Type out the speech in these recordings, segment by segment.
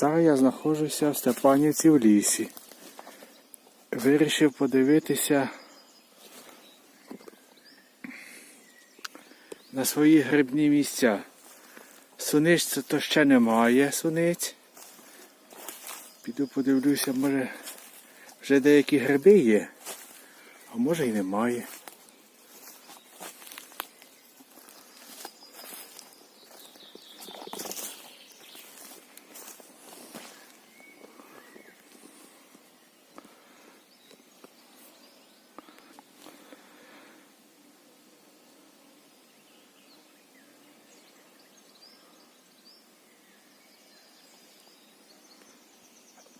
Зараз я знаходжуся в Степанівці в лісі. Вирішив подивитися на свої грибні місця. Суниць це то ще немає суниць. Піду подивлюся, може вже деякі гриби є, а може і немає.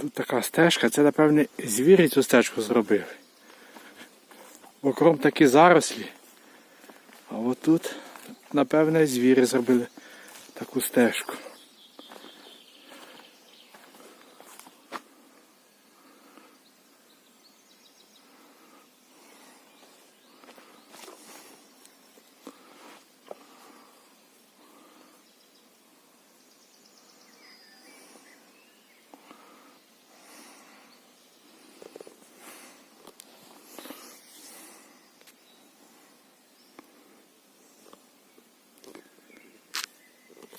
Тут така стежка, це, напевне, звірі цю стежку зробили. Окром такі зарослі. А отут, напевне, звірі зробили таку стежку.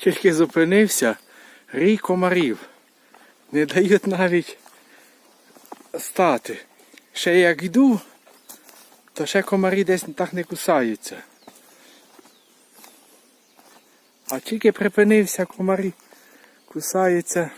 Тільки зупинився, рій комарів. Не дають навіть стати. Ще як йду, то ще комарі десь так не кусаються. А тільки припинився, комарі кусаються.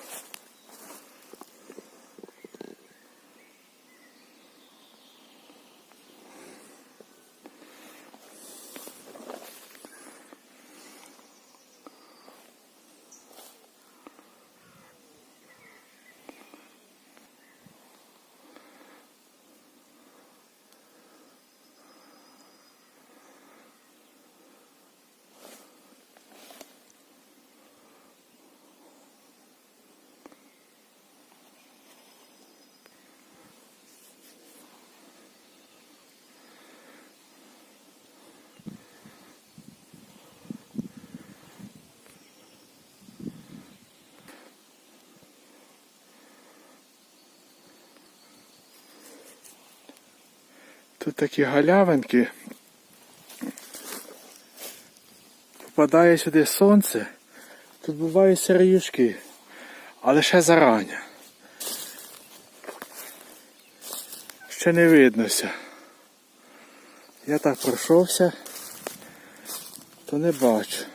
Тут такі галявинки. Попадає сюди сонце. Тут бувають сироюшки. Але ще зарання. Ще не виднося. Я так пройшовся, то не бачу.